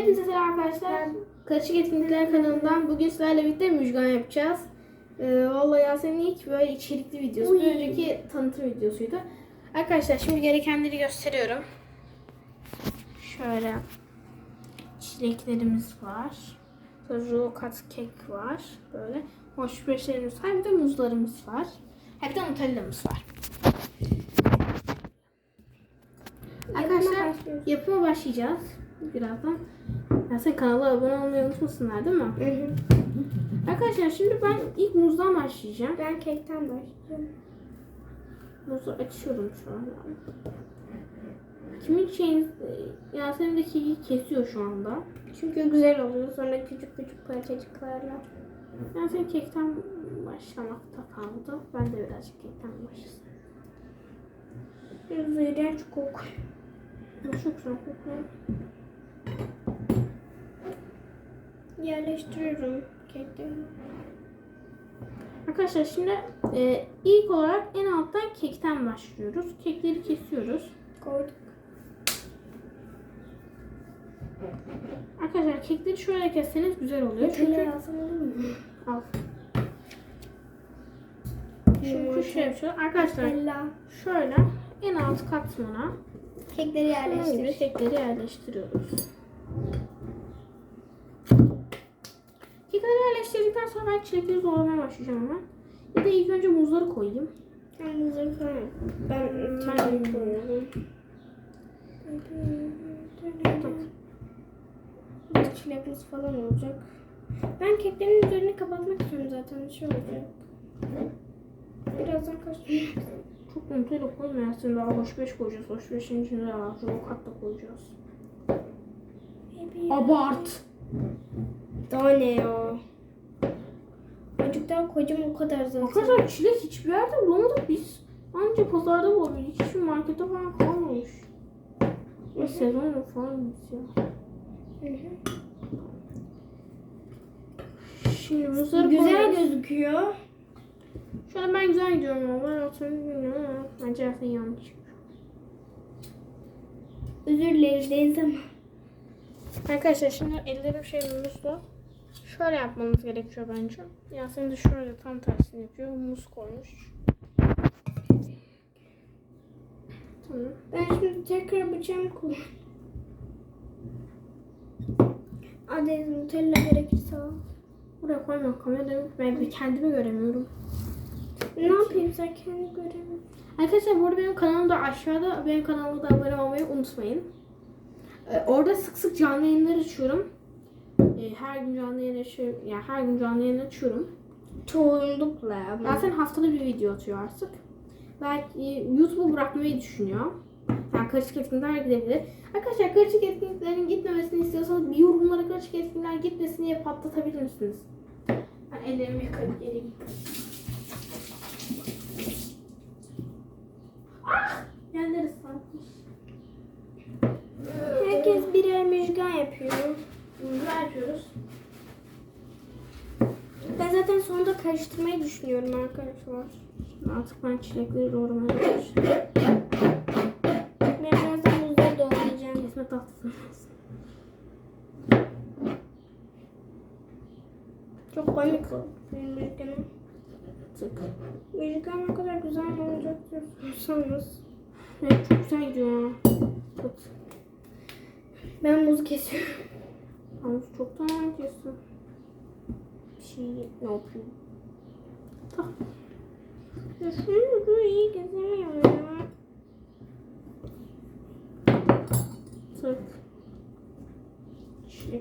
Hepinize selam arkadaşlar. Karışık Etkinlikler kanalından bugün sizlerle birlikte müjgan yapacağız. Ee, vallahi Yasemin'in ilk böyle içerikli videosu. Bir önceki tanıtım videosuydu. Arkadaşlar şimdi gerekenleri gösteriyorum. Şöyle çileklerimiz var. Sonra kat kek var. Böyle hoş beşlerimiz var. Bir de muzlarımız var. Ha bir de nutella'mız var. Arkadaşlar yapıma başlayacağız birazdan. Ya sen kanala abone olmayı unutmasınlar değil mi? Arkadaşlar şimdi ben ilk muzdan başlayacağım. Ben kekten başlayacağım. Muzu açıyorum şu an. Kimin şeyin Yasemin de keki kesiyor şu anda. Çünkü güzel oluyor. Sonra küçük küçük parçacıklarla. Yasemin kekten başlamakta kaldı. Ben de birazcık kekten başlasın. Biraz iğrenç kokuyor. Çok güzel kokuyor. Yerleştiriyorum kekleri. Arkadaşlar şimdi e, ilk olarak en alttan kekten başlıyoruz. Kekleri kesiyoruz. Koyduk. Arkadaşlar kekleri şöyle kesseniz güzel oluyor. Çünkü al. Çünkü şey yapacağız. Arkadaşlar şöyle en alt katmana Kekleri şunun gibi yerleştir. kekleri yerleştiriyoruz. Kekleri yerleştirdikten sonra ben çilekleri doğramaya başlayacağım hemen. Ya da ilk önce muzları koyayım. Ben muzları koyarım. Ben kendim koyuyorum. Burada çilekimiz falan olacak. Ben keklerin üzerini kapatmak istiyorum zaten. Şey olacak. Birazdan kaç Çok nutella koymuyor aslında. Daha hoş beş koyacağız. Hoş beşin içine rokat da koyacağız. Abart. Daha ne ya? Daha koyacağım o kadar zaten. Arkadaşlar çilek hiçbir yerde bulamadık biz. Anca pazarda bulabildik. Hiçbir markette falan kalmamış. Ve sezon falan bitiyor. Şimdi muzları Güzel gözüküyor. Şu an ben güzel gidiyorum ama ben atıyorum bilmiyorum ama bence aslında yanlış. Özür dileriz Deniz ama. Arkadaşlar şimdi ellerim şey muzla. Şöyle yapmamız gerekiyor bence. Yasemin de şöyle tam tersini yapıyor. Muz koymuş. Ben şimdi tekrar bıçağımı kullan. Aa Deniz Nutella gerekirse al. Buraya koyma kamerada ben kendimi göremiyorum. Ne yapayım sen kendi göremiyorsun. Arkadaşlar bu arada benim kanalımda aşağıda benim kanalıma da abone olmayı unutmayın. Ee, orada sık sık canlı yayınlar açıyorum. Ee, her gün canlı yayın açıyorum. Yani her gün canlı yayın açıyorum. Çoğunlukla ama. Zaten haftada bir video atıyor artık. Belki YouTube'u bırakmayı düşünüyor. Yani karışık etkinlikler gidebilir. Arkadaşlar karışık etkinliklerin gitmemesini istiyorsanız bir yorumlara karışık etkinlikler gitmesin diye patlatabilir misiniz? Ben ellerimi yıkayıp geleyim. Ah! Yerler ıslanmış. Herkes birer müjgan yapıyor. Bunu yapıyoruz. Ben zaten sonunda karıştırmayı düşünüyorum arkadaşlar. Artık ben çilekleri doğramaya başlayacağım. Ben birazdan muzları doğrayacağım. Kesme tahtası. Çok komik o. Benim müjganım. Tık. Müjgan ne kadar güzel olacak diyorsanız. Evet çok güzel gidiyor. Tut. Ben muzu kesiyorum. Ama çoktan herkesin. Bir şey ne yapıyor? Tamam. Ya şunu bu iyi gezemiyorum ya. Tık.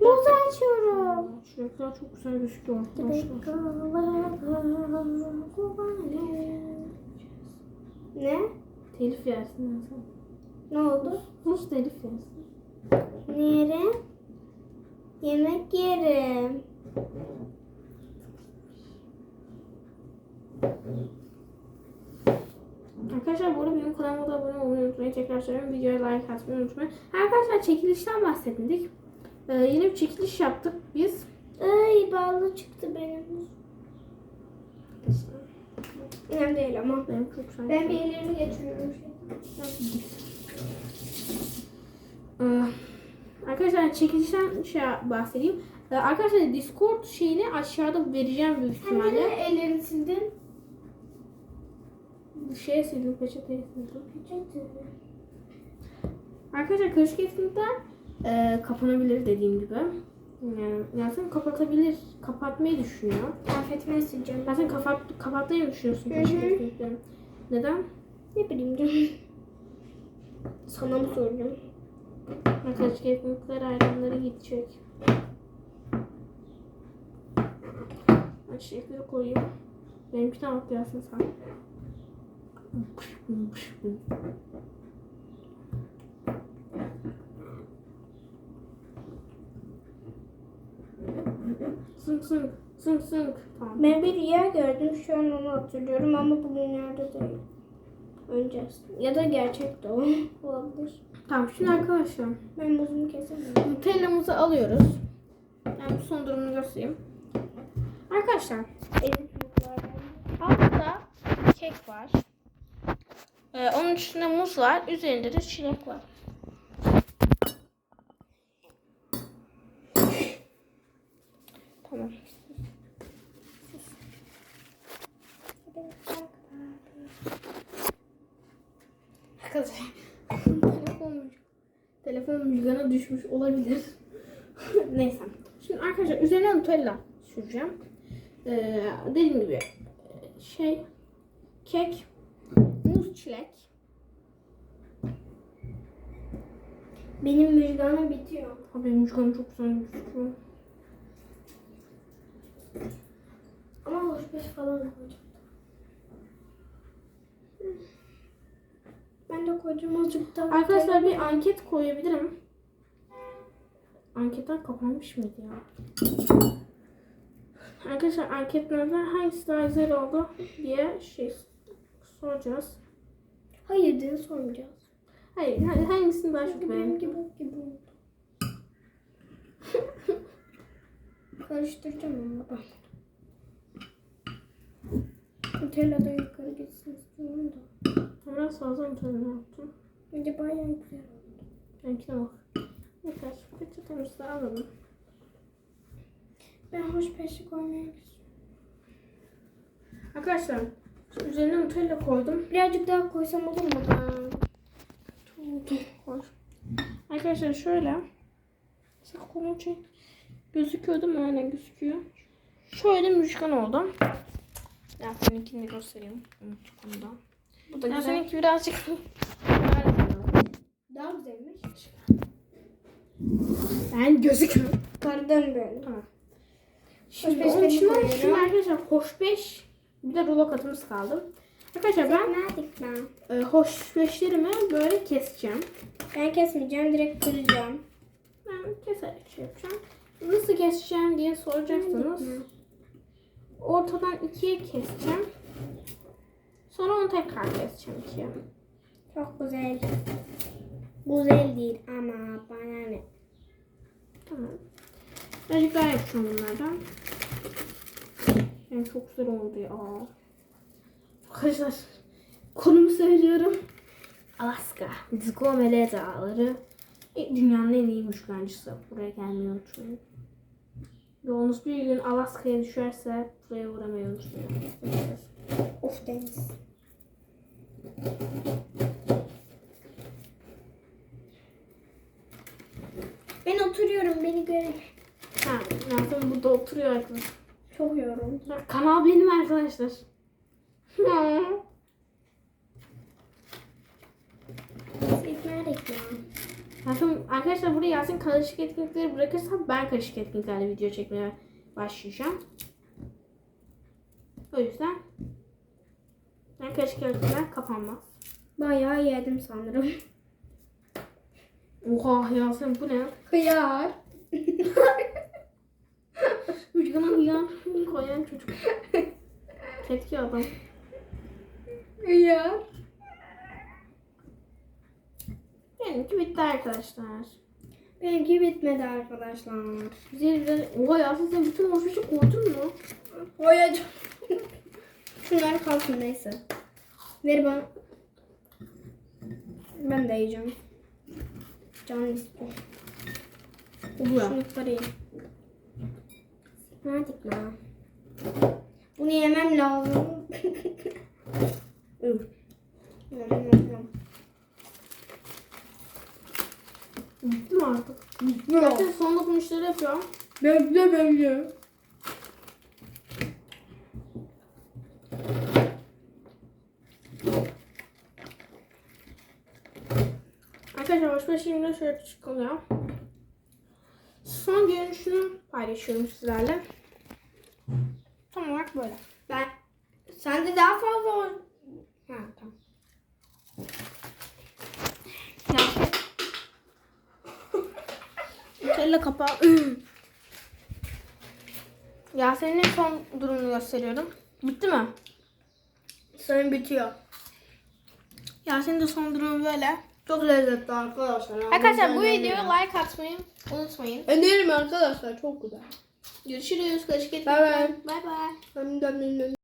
Muz açıyorum. çilekler çok güzel gözüküyor arkadaşlar. Ne? Telif yersin sen. Ne oldu? Nasıl telif yersin? Ne yerim? Yemek yerim. Arkadaşlar bu arada benim kanalıma da abone olmayı unutmayın. Tekrar söylüyorum. Videoya like atmayı unutmayın. Arkadaşlar çekilişten bahsettik. Ee, yeni bir çekiliş yaptık biz. Ay ballı çıktı benim. Önemli değil ama. Benim çok. Ben bir ellerini geçiriyorum. Ee, Arkadaşlar çekilişten şey bahsedeyim. Ee, Arkadaşlar Discord şeyini aşağıda vereceğim büyük ihtimalle. ellerini sildin? Bu şeye sildim peçeteye sildim. Arkadaşlar karışık etkinlikler e, kapanabilir dediğim gibi. Yani Yasemin kapatabilir, kapatmayı düşünüyor. Kıyafetimi sileceğim. Yasemin kapat, kapatmayı mı düşünüyorsun karışık hı. etkinlikleri? Neden? Ne bileyim canım. Sana mı soracağım? Ha, Karışık etkinlikler hayranları gidecek. Çiçekleri koyayım. Benimkine bak Yasemin sen. Zınk zınk zınk zınk. Tamam. Ben bir yer gördüm. Şu an onu hatırlıyorum ama bugün nerede değil. Önce ya da gerçek o olabilir. Tamam şimdi arkadaşlar Ben buzumu kesemiyorum. Nutella'mızı alıyoruz. Yani bu son durumunu göstereyim. Arkadaşlar altta kek var. Ee, onun üstünde muz var. Üzerinde de çilek var. Tamam. Arkadaşlar telefon telefon müzgana düşmüş olabilir. Neyse. Şimdi arkadaşlar üzerine Nutella süreceğim. Ee, dediğim gibi şey kek, muz, çilek. Benim müjganım bitiyor. Abi benim müzganım çok güzel gözüküyor. Ama hoşbeş falan koyacağım. Ben de koyacağım azıcık daha. Arkadaşlar bir anket koyabilirim. Anketler kapanmış mıydı ya? Arkadaşlar anketlerden hangisi daha güzel oldu diye şey soracağız. Hayır diye sormayacağız. Hayır, ha- hangisini daha çok beğendin? gibi gibi oldu. Karıştıracağım ama ben. Nutella da yukarı gitsin istiyorum da. Biraz fazla Nutella yaptım. Bence bayağı güzel oldu. Benimkine bak. Yeter. Peçetemizi de alalım. Ben hoşbeşi koymaya gidiyorum. Arkadaşlar üzerine Nutella koydum. Birazcık daha koysam olur mu ben? Koy. Arkadaşlar şöyle. Mesela konu çek. Gözüküyor değil mi? Aynen gözüküyor. Şöyle müjgan oldu. Ya seninkini de göstereyim. Unuttuk bunu da. Bu da Ya güzel. seninki birazcık... Daha güzelmiş. ben gözüküyor. Yukarıdan böyle. Tamam. Şimdi onun koyuyorum. şimdi arkadaşlar hoşbeş bir de rulo katımız kaldı. Arkadaşlar ben e, hoşbeşlerimi böyle keseceğim. Ben kesmeyeceğim, direkt kıracağım. Ben keserek şey yapacağım. Nasıl keseceğim diye soracaksınız. Ortadan ikiye keseceğim. Sonra onu tekrar keseceğim. Çok güzel. Güzel değil ama bana ne? Tamam. Daha yapacağım bunlardan. Yani çok güzel oldu ya. Arkadaşlar konumu söylüyorum. Alaska. Dizgomele Dağları. E, Dünyanın en iyi müşkencisi. Buraya gelmeyi unutmayın. Yolunuz bir gün Alaska'ya düşerse buraya uğramayı unutmayın. Of deniz. Ben oturuyorum beni görün. Ha, Nazım burada oturuyor arkadaşlar. Çok yoruldum. Kanal benim arkadaşlar. Nerede ya? Zaten arkadaşlar buraya Yasin karışık etkinlikleri bırakırsam ben karışık etkinliklerle video çekmeye başlayacağım. O yüzden ben karışık etkinlikler kapanmaz. Bayağı yedim sanırım. Oha Yasin bu ne? Hıyar. Vücuduna hıyar koyan çocuk. Ketki adam. Hıyar. Benimki bitti arkadaşlar. Benimki bitmedi arkadaşlar. Güzel. Oha Yasin sen bütün şey koydun mu? Boyacağım. Şunlar kalsın neyse. Ver bana. Ben de yiyeceğim. Canım istiyor. Oluyor. Şunu kırayım. Hadi lan. Bunu yemem lazım. Bitti mi artık? Yok. Zaten son dokunuşları yapıyorum. Bekle bekle. Arkadaşlar boş şimdi şöyle çıkılıyor. Son görünüşünü paylaşıyorum sizlerle. Tam olarak böyle. Ben sende daha fazla. Ha tamam. Nutella kapağı. Yasemin'in son durumunu gösteriyorum. Bitti mi? Senin bitiyor. Yasemin'in de son durumu böyle. Çok lezzetli arkadaşlar. Arkadaşlar bu videoya like atmayı unutmayın. Öneririm arkadaşlar çok güzel. Görüşürüz. Bay bay. Bay bay. Hem de